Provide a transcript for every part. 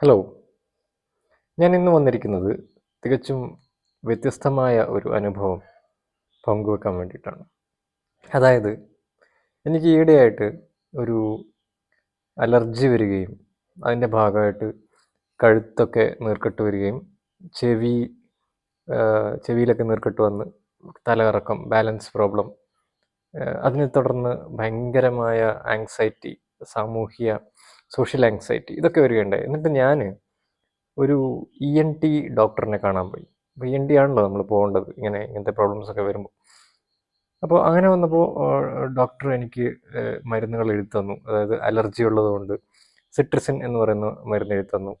Hello ഞാൻ ഇന്ന് വന്നിരിക്കുന്നത് തികച്ചും വ്യത്യസ്തമായ ഒരു അനുഭവം പങ്കുവെക്കാൻ വേണ്ടിയിട്ടാണ്. അതായത് എനിക്ക് ഈയിടെയായിട്ട് ഒരു അലർജി വരികയും അതിന്റെ ഭാഗമായിട്ട് കഴുത്തൊക്കെ നീർക്കെട്ട് വരികയും ചെവി ചെവിയിലൊക്കെ നീർക്കെട്ട് വന്ന് തലകറക്കം ബാലൻസ് പ്രോബ്ലം അതിനെ തുടർന്ന് ഭയങ്കരമായ ആങ്സൈറ്റി സാമൂഹിക സോഷ്യൽ ആങ്സൈറ്റി ഇതൊക്കെ വരികയുണ്ടായി. എന്നിട്ട് ഞാൻ ഒരു ഇ എൻ ടി ഡോക്ടറിനെ കാണാൻ പോയി. അപ്പോൾ ഇ എൻ ടി ആണല്ലോ നമ്മൾ പോകേണ്ടത്. ഇങ്ങനെ ഇങ്ങനത്തെ പ്രോബ്ലംസ് ഒക്കെ വരുമ്പോൾ അപ്പോൾ അങ്ങനെ വന്നപ്പോൾ ഡോക്ടർ എനിക്ക് മരുന്നുകൾ എഴുതി തന്നു. അതായത് അലർജി ഉള്ളതുകൊണ്ട് സിട്രിസിൻ എന്ന് പറയുന്ന മരുന്ന് എഴുതി തന്നു.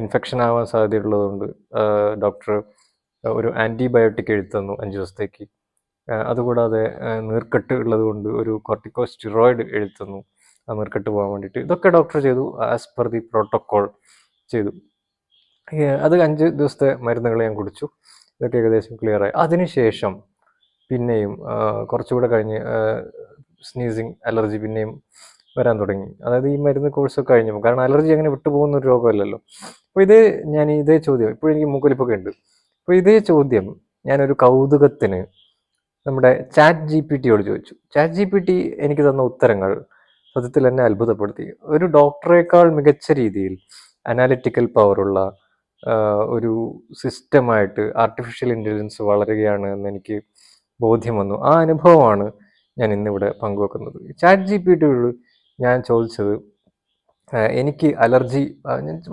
ഇൻഫെക്ഷൻ ആവാൻ സാധ്യതയുള്ളതുകൊണ്ട് ഡോക്ടർ ഒരു ആന്റിബയോട്ടിക് എഴുതി തന്നു അഞ്ച് ദിവസത്തേക്ക്. അതുകൂടാതെ നീർക്കെട്ട് ഉള്ളതുകൊണ്ട് ഒരു കോർട്ടിക്കോ സ്റ്റിറോയിഡ് ആ നീർക്കെട്ട് പോകാൻ വേണ്ടിയിട്ട്. ഇതൊക്കെ ഡോക്ടർ ചെയ്തു ആസ് പെർ ദി പ്രോട്ടോക്കോൾ ചെയ്തു. അത് അഞ്ച് ദിവസത്തെ മരുന്നുകൾ ഞാൻ കുടിച്ചു. ഇതൊക്കെ ഏകദേശം ക്ലിയർ ആയി. അതിനുശേഷം പിന്നെയും കുറച്ചുകൂടെ കഴിഞ്ഞ് സ്നീസിങ് അലർജി പിന്നെയും വരാൻ തുടങ്ങി. അതായത് ഈ മരുന്ന് കോഴ്സൊക്കെ കഴിഞ്ഞു കാരണം അലർജി അങ്ങനെ വിട്ടുപോകുന്ന ഒരു രോഗമല്ലല്ലോ. അപ്പോൾ ഇതേ ഞാൻ ഇതേ ചോദ്യം ഇപ്പോഴും എനിക്ക് മൂക്കൊലിപ്പൊക്കെ ഉണ്ട്. അപ്പോൾ ഇതേ ചോദ്യം ഞാനൊരു കൗതുകത്തിന് നമ്മുടെ ചാറ്റ് ജി പി ടിയോട് ചോദിച്ചു. ചാറ്റ് ജി പി ടി എനിക്ക് തന്ന ഉത്തരങ്ങൾ സത്യത്തിൽ എന്നെ അത്ഭുതപ്പെടുത്തി. ഒരു ഡോക്ടറേക്കാൾ മികച്ച രീതിയിൽ അനാലിറ്റിക്കൽ പവറുള്ള ഒരു സിസ്റ്റമായിട്ട് ആർട്ടിഫിഷ്യൽ ഇന്റലിജൻസ് വളരുകയാണ് എന്ന് എനിക്ക് ബോധ്യം വന്നു. ആ അനുഭവമാണ് ഞാൻ ഇന്നിവിടെ പങ്കുവെക്കുന്നത്. ചാറ്റ് ജി പി ടിയോട് ഞാൻ ചോദിച്ചത് എനിക്ക് അലർജി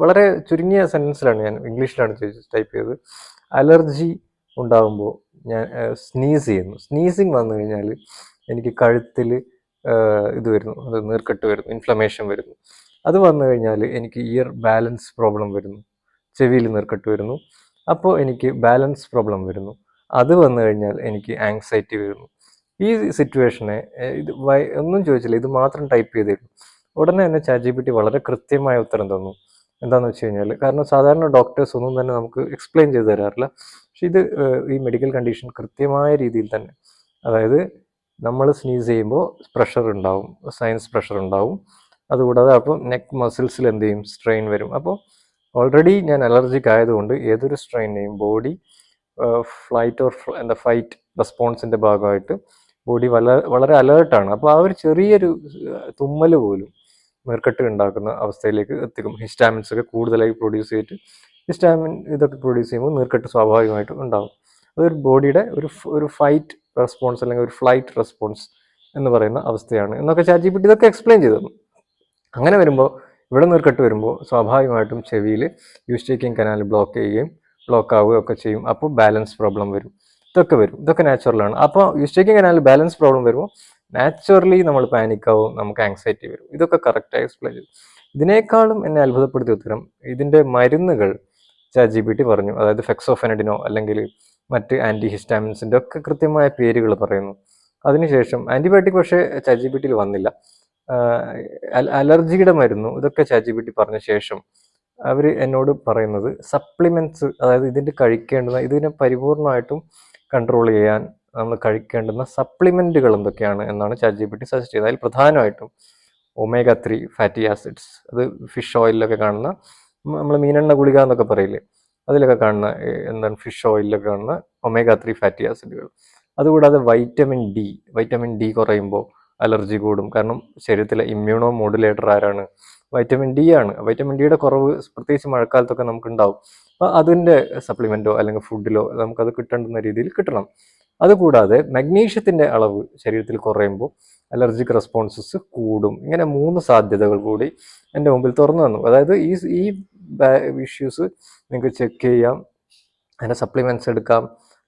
വളരെ ചുരുങ്ങിയ സെന്റൻസിലാണ് ഞാൻ ഇംഗ്ലീഷിലാണ് ചോദിച്ചത് ടൈപ്പ് ചെയ്തത്. അലർജി ഉണ്ടാകുമ്പോൾ ഞാൻ സ്നീസ് ചെയ്യുന്നു. സ്നീസിങ് വന്നു കഴിഞ്ഞാൽ എനിക്ക് കഴുത്തിൽ ഇത് വരുന്നു. അത് നീർക്കെട്ട് വരുന്നു. ഇൻഫ്ലമേഷൻ വരുന്നു. അത് വന്നു കഴിഞ്ഞാൽ എനിക്ക് ഇയർ ബാലൻസ് പ്രോബ്ലം വരുന്നു. ചെവിയിൽ നീർക്കെട്ട് വരുന്നു. അപ്പോൾ എനിക്ക് ബാലൻസ് പ്രോബ്ലം വരുന്നു. അത് വന്നു കഴിഞ്ഞാൽ എനിക്ക് ആങ്സൈറ്റി വരുന്നു. ഈ സിറ്റുവേഷനെ ഇത് വൈ- ഒന്നും ചോദിച്ചില്ല. ഇത് മാത്രം ടൈപ്പ് ചെയ്തിരുന്നു ഉടനെ തന്നെ ചാറ്റ് ജി പി ടി വളരെ കൃത്യമായ ഉത്തരം തന്നു. എന്താണെന്ന് വെച്ച് കഴിഞ്ഞാൽ കാരണം സാധാരണ ഡോക്ടേഴ്സ് ഒന്നും തന്നെ നമുക്ക് എക്സ്പ്ലെയിൻ ചെയ്ത് തരാറില്ല. പക്ഷെ ഇത് ഈ മെഡിക്കൽ കണ്ടീഷൻ കൃത്യമായ രീതിയിൽ തന്നെ. അതായത് നമ്മൾ സ്നീസ് ചെയ്യുമ്പോൾ പ്രഷർ ഉണ്ടാവും സയൻസ് പ്രഷർ ഉണ്ടാവും. അതുകൂടാതെ അപ്പോൾ നെക്ക് മസിൽസിൽ എന്ത് ചെയ്യും? സ്ട്രെയിൻ വരും. അപ്പോൾ ഓൾറെഡി ഞാൻ അലർജിക് ആയതുകൊണ്ട് ഏതൊരു സ്ട്രെയിനെയും ബോഡി ഫ്ലൈറ്റ് ഓർ എന്താ ഫൈറ്റ് റെസ്പോൺസിന്റെ ഭാഗമായിട്ട് ബോഡി വളരെ വളരെ അലേർട്ടാണ് അപ്പോൾ ആ ഒരു ചെറിയൊരു തുമ്മൽ പോലും നീർക്കെട്ട് ഉണ്ടാക്കുന്ന അവസ്ഥയിലേക്ക് എത്തിക്കും. ഹിസ്റ്റാമിൻസ് ഒക്കെ കൂടുതലായി പ്രൊഡ്യൂസ് ചെയ്തിട്ട് ഹിസ്റ്റാമിൻ ഇതൊക്കെ പ്രൊഡ്യൂസ് ചെയ്യുമ്പോൾ നീർക്കെട്ട് സ്വാഭാവികമായിട്ടും ഉണ്ടാകും അതൊരു ബോഡിയുടെ ഒരു ഒരു ഫൈറ്റ് റെസ്പോൺസ് അല്ലെങ്കിൽ ഒരു ഫ്ലൈറ്റ് റെസ്പോൺസ് എന്ന് പറയുന്ന അവസ്ഥയാണ്. എന്നൊക്കെ ചാറ്റ് ജി പി ടി ഇതൊക്കെ എക്സ്പ്ലെയിൻ ചെയ്തു അങ്ങനെ വരുമ്പോൾ ഇവിടെ നീർക്കെട്ട് വരുമ്പോൾ സ്വാഭാവികമായിട്ടും ചെവിയിൽ യൂസ്റ്റേക്കിംഗ് കനാൽ ബ്ലോക്ക് ചെയ്യുകയും ബ്ലോക്ക് ആവുകയും ഒക്കെ ചെയ്യും. അപ്പോൾ ബാലൻസ് പ്രോബ്ലം വരും. ഇതൊക്കെ വരും. ഇതൊക്കെ നാച്ചുറലാണ് അപ്പോൾ യൂസ്റ്റേക്കിംഗ് കനാൽ ബാലൻസ് പ്രോബ്ലം വരുമ്പോൾ നാച്ചുറലി നമ്മൾ പാനിക് ആവും നമുക്ക് ആങ്സൈറ്റി വരും. ഇതൊക്കെ കറക്റ്റായി എക്സ്പ്ലെയിൻ ചെയ്തു. ഇതിനേക്കാളും എന്നെ അത്ഭുതപ്പെടുത്തിയ ഉത്തരം ഇതിന്റെ മരുന്നുകൾ ചാറ്റ് ജി പറഞ്ഞു. അതായത് ഫെക്സോഫെനഡിനോ അല്ലെങ്കിൽ മറ്റ് ആന്റി ഹിസ്റ്റാമിൻസിന്റെ ഒക്കെ കൃത്യമായ പേരുകൾ പറയുന്നു. അതിനുശേഷം ആന്റിബയോട്ടിക് പക്ഷേ ജി വന്നില്ല. അലർജിയുടെ മരുന്നു ഇതൊക്കെ ജി പറഞ്ഞ ശേഷം അവർ എന്നോട് പറയുന്നത് സപ്ലിമെന്റ്സ് അതായത് ഇതിന്റെ കഴിക്കേണ്ടുന്ന ഇതിനെ പരിപൂർണമായിട്ടും കൺട്രോൾ ചെയ്യാൻ നമ്മൾ കഴിക്കേണ്ടുന്ന സപ്ലിമെന്റുകൾ എന്തൊക്കെയാണ് എന്നാണ് ജി സജസ്റ്റ് ചെയ്തത്. അതിൽ പ്രധാനമായിട്ടും ഒമേഗ ത്രീ ഫാറ്റി ആസിഡ്സ് അത് ഫിഷ് ഓയിലൊക്കെ കാണുന്ന നമ്മൾ മീനെണ്ണ ഗുളിക എന്നൊക്കെ പറയില്ലേ? അതിലൊക്കെ കാണുന്ന എന്താണ് ഫിഷ് ഓയിലൊക്കെ കാണുന്ന ഒമേഗ ത്രീ ഫാറ്റി ആസിഡുകൾ അതുകൂടാതെ വൈറ്റമിൻ ഡി വൈറ്റമിൻ ഡി കുറയുമ്പോൾ അലർജി കൂടും. കാരണം ശരീരത്തിലെ ഇമ്മ്യൂണോ മോഡുലേറ്റർ ആരാണ്? വൈറ്റമിൻ ഡി ആണ്. വൈറ്റമിൻ ഡിയുടെ കുറവ് പ്രത്യേകിച്ച് മഴക്കാലത്തൊക്കെ നമുക്ക് ഉണ്ടാവും അപ്പോൾ അതിന്റെ സപ്ലിമെന്റോ അല്ലെങ്കിൽ ഫുഡിലോ നമുക്കത് കിട്ടേണ്ടുന്ന രീതിയിൽ കിട്ടണം. അതുകൂടാതെ മഗ്നീഷ്യത്തിന്റെ അളവ് ശരീരത്തിൽ കുറയുമ്പോൾ അലർജിക് റെസ്പോൺസസ് കൂടും. ഇങ്ങനെ മൂന്ന് സാധ്യതകൾ കൂടി എന്റെ മുമ്പിൽ തുറന്നു വന്നു അതായത് ഈ ഈ ഇഷ്യൂസ് നിങ്ങൾക്ക് ചെക്ക് ചെയ്യാം. അതിന്റെ സപ്ലിമെന്റ്സ് എടുക്കാം.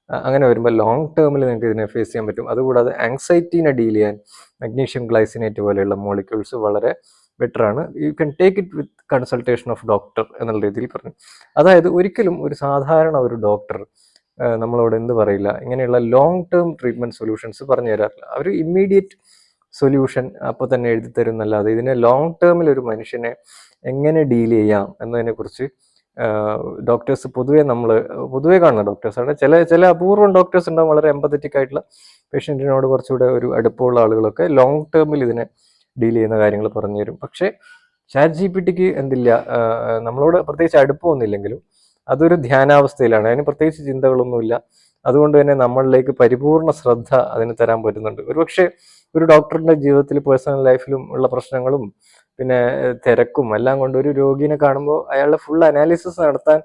അങ്ങനെ വരുമ്പോൾ ലോങ് ടേമിൽ നിങ്ങൾക്ക് ഇതിനെ ഫേസ് ചെയ്യാൻ പറ്റും. അതുകൂടാതെ ആങ്സൈറ്റീനെ ഡീൽ ചെയ്യാൻ മഗ്നീഷ്യം ഗ്ലൈസിനേറ്റ് പോലെയുള്ള മോളിക്യൂൾസ് വളരെ ബെറ്റർ ആണ്. You can take it with consultation of doctor എന്നുള്ള രീതിയിൽ പറഞ്ഞു. അതായത് ഒരിക്കലും ഒരു സാധാരണ ഒരു ഡോക്ടർ നമ്മളോട് എന്ത് പറയില്ല. ഇങ്ങനെയുള്ള ലോങ് ടേം ട്രീറ്റ്മെന്റ് സൊല്യൂഷൻസ് പറഞ്ഞു തരാറില്ല അവർ ഇമ്മീഡിയറ്റ് സൊല്യൂഷൻ അപ്പോൾ തന്നെ എഴുതി തരും എന്നല്ലാതെ ഇതിനെ ലോങ് ടേമിൽ ഒരു മനുഷ്യനെ എങ്ങനെ ഡീൽ ചെയ്യാം എന്നതിനെക്കുറിച്ച് ഡോക്ടേഴ്സ് പൊതുവേ നമ്മൾ പൊതുവേ കാണുന്ന ഡോക്ടേഴ്സാണ് ചില ചില അപൂർവം ഡോക്ടേഴ്സ് ഉണ്ടാവും വളരെ എമ്പത്തറ്റിക് ആയിട്ടുള്ള പേഷ്യന്റിനോട് കുറച്ചുകൂടെ ഒരു അടുപ്പമുള്ള ആളുകളൊക്കെ ലോങ് ടേമിൽ ഇതിനെ ഡീൽ ചെയ്യുന്ന കാര്യങ്ങൾ പറഞ്ഞു തരും. പക്ഷേ ചാറ്റ് ജി പി ടിക്ക് എന്തില്ല നമ്മളോട് പ്രത്യേകിച്ച് അടുപ്പമൊന്നുമില്ലെങ്കിലും അതൊരു ധ്യാനാവസ്ഥയിലാണ്. അതിന് പ്രത്യേകിച്ച് ചിന്തകളൊന്നുമില്ല. അതുകൊണ്ട് തന്നെ നമ്മളിലേക്ക് പരിപൂർണ ശ്രദ്ധ അതിന് തരാൻ പറ്റുന്നുണ്ട്. ഒരുപക്ഷെ ഒരു ഡോക്ടറിന്റെ ജീവിതത്തിൽ പേഴ്സണൽ ലൈഫിലും ഉള്ള പ്രശ്നങ്ങളും പിന്നെ തിരക്കും എല്ലാം കൊണ്ട് ഒരു രോഗിനെ കാണുമ്പോൾ അയാളുടെ ഫുൾ അനാലിസിസ് നടത്താൻ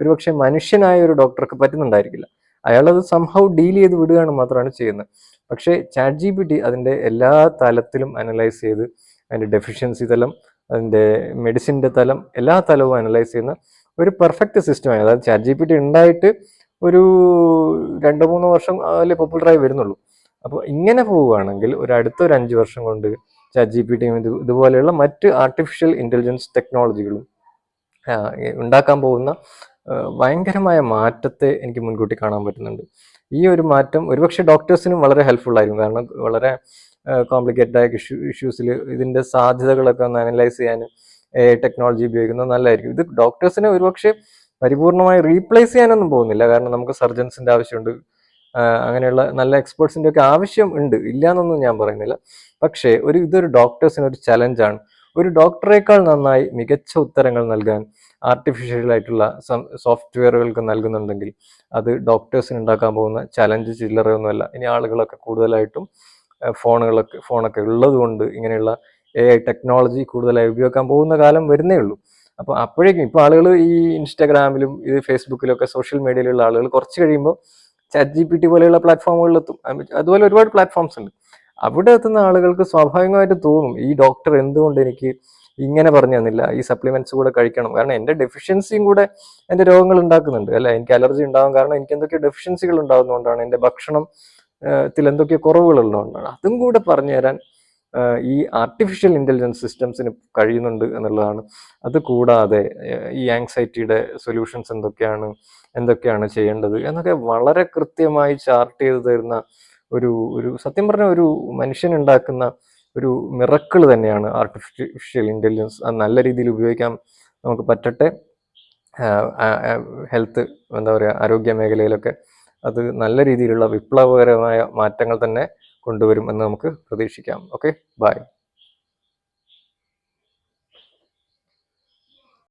ഒരുപക്ഷെ മനുഷ്യനായ ഒരു ഡോക്ടർക്ക് പറ്റുന്നുണ്ടായിരിക്കില്ല. അയാളത് സംഹൗ ഡീൽ ചെയ്ത് വിടുകയാണ് മാത്രമാണ് ചെയ്യുന്നത്. പക്ഷേ ചാറ്റ് ജി പി ടി അതിന്റെ എല്ലാ തലത്തിലും അനലൈസ് ചെയ്ത് അതിന്റെ ഡെഫിഷ്യൻസി തലം അതിന്റെ മെഡിസിന്റെ തലം എല്ലാ തലവും അനലൈസ് ചെയ്യുന്ന ഒരു പെർഫെക്റ്റ് സിസ്റ്റമാണ് അതായത് ചാറ്റ് ജി പി ടി ഉണ്ടായിട്ട് ഒരു രണ്ട് മൂന്ന് വർഷം അതിൽ പോപ്പുലറായി വരുന്നുള്ളൂ. അപ്പോൾ ഇങ്ങനെ പോവുകയാണെങ്കിൽ ഒരു അടുത്ത ഒരു അഞ്ച് വർഷം കൊണ്ട് ചാറ്റ് ജി പി ടിയും ഇത് ഇതുപോലെയുള്ള മറ്റ് ആർട്ടിഫിഷ്യൽ ഇന്റലിജൻസ് ടെക്നോളജികളും ഉണ്ടാക്കാൻ പോകുന്ന ഭയങ്കരമായ മാറ്റത്തെ എനിക്ക് മുൻകൂട്ടി കാണാൻ പറ്റുന്നുണ്ട്. ഈ ഒരു മാറ്റം ഒരുപക്ഷെ ഡോക്ടേഴ്സിനും വളരെ ഹെൽപ്ഫുൾ ആയിരിക്കും. കാരണം വളരെ കോംപ്ലിക്കേറ്റഡ് ആയ ഇഷ്യൂ ഇഷ്യൂസിൽ ഇതിന്റെ സാധ്യതകളൊക്കെ ഒന്ന് അനലൈസ് ചെയ്യാൻ എ ടെക്നോളജി ഉപയോഗിക്കുന്നത് നല്ലതായിരിക്കും. ഇത് ഡോക്ടേഴ്സിനെ ഒരുപക്ഷെ പരിപൂർണമായി റീപ്ലേസ് ചെയ്യാനൊന്നും പോകുന്നില്ല. കാരണം നമുക്ക് സർജൻസിന്റെ ആവശ്യമുണ്ട്. അങ്ങനെയുള്ള നല്ല എക്സ്പേർട്സിന്റെ ഒക്കെ ആവശ്യം ഉണ്ട്. ഇല്ല എന്നൊന്നും ഞാൻ പറയുന്നില്ല. പക്ഷേ ഒരു ഇതൊരു ഡോക്ടേഴ്സിന് ഒരു ചലഞ്ചാണ് ഒരു ഡോക്ടറേക്കാൾ നന്നായി മികച്ച ഉത്തരങ്ങൾ നൽകാൻ ആർട്ടിഫിഷ്യൽ ആയിട്ടുള്ള സോഫ്റ്റ്വെയറുകൾക്ക് നൽകുന്നുണ്ടെങ്കിൽ അത് ഡോക്ടേഴ്സിന് ഉണ്ടാക്കാൻ പോകുന്ന ചലഞ്ച് ചില്ലറയൊന്നുമല്ല. ഇനി ആളുകളൊക്കെ കൂടുതലായിട്ടും ഫോണുകളൊക്കെ ഫോണൊക്കെ ഉള്ളതുകൊണ്ട് ഇങ്ങനെയുള്ള എ ഐ ടെക്നോളജി കൂടുതലായി ഉപയോഗിക്കാൻ പോകുന്ന കാലം വരുന്നേ ഉള്ളൂ. അപ്പോൾ അപ്പോഴേക്കും ഇപ്പോൾ ആളുകൾ ഈ ഇൻസ്റ്റാഗ്രാമിലും ഇത് ഫേസ്ബുക്കിലും ഒക്കെ സോഷ്യൽ മീഡിയയിലുള്ള ആളുകൾ കുറച്ച് കഴിയുമ്പോൾ ചാറ്റ് ജി പി ടി പോലെയുള്ള പ്ലാറ്റ്ഫോമുകളിൽ എത്തും അതുപോലെ ഒരുപാട് പ്ലാറ്റ്ഫോംസ് ഉണ്ട്. അവിടെ എത്തുന്ന ആളുകൾക്ക് സ്വാഭാവികമായിട്ട് തോന്നും ഈ ഡോക്ടർ എന്തുകൊണ്ട് എനിക്ക് ഇങ്ങനെ പറഞ്ഞു തന്നില്ല? ഈ സപ്ലിമെന്റ്സ് കൂടെ കഴിക്കണം. കാരണം എന്റെ ഡെഫിഷ്യൻസിയും കൂടെ എന്റെ രോഗങ്ങൾ ഉണ്ടാക്കുന്നുണ്ട് അല്ല? എനിക്ക് അലർജി ഉണ്ടാകും കാരണം എനിക്ക് എന്തൊക്കെ ഡെഫിഷ്യൻസികൾ ഉണ്ടാകുന്നതുകൊണ്ടാണ് എന്റെ ഭക്ഷണം ത്തിൽ എന്തൊക്കെയോ കുറവുകൾ ഉള്ളതുകൊണ്ടാണ്. അതും കൂടെ പറഞ്ഞു തരാൻ ഈ ആർട്ടിഫിഷ്യൽ ഇന്റലിജൻസ് സിസ്റ്റംസിന് കഴിയുന്നുണ്ട് എന്നുള്ളതാണ്. അത് കൂടാതെ ഈ ആങ്സൈറ്റിയുടെ സൊല്യൂഷൻസ് എന്തൊക്കെയാണ് എന്തൊക്കെയാണ് ചെയ്യേണ്ടത് എന്നൊക്കെ വളരെ കൃത്യമായി ചാർട്ട് ചെയ്ത് തരുന്ന ഒരു ഒരു സത്യം പറഞ്ഞ ഒരു മനുഷ്യനുണ്ടാക്കുന്ന ഒരു മിറക്കിൾ തന്നെയാണ് ആർട്ടിഫിഷ്യൽ ഇന്റലിജൻസ് അത് നല്ല രീതിയിൽ ഉപയോഗിക്കാൻ നമുക്ക് പറ്റട്ടെ. ഹെൽത്ത് എന്താ പറയുക ആരോഗ്യ മേഖലയിലൊക്കെ അത് നല്ല രീതിയിലുള്ള വിപ്ലവകരമായ മാറ്റങ്ങൾ തന്നെ കൊണ്ടുവരും എന്ന് നമുക്ക് പ്രതീക്ഷിക്കാം. Okay bye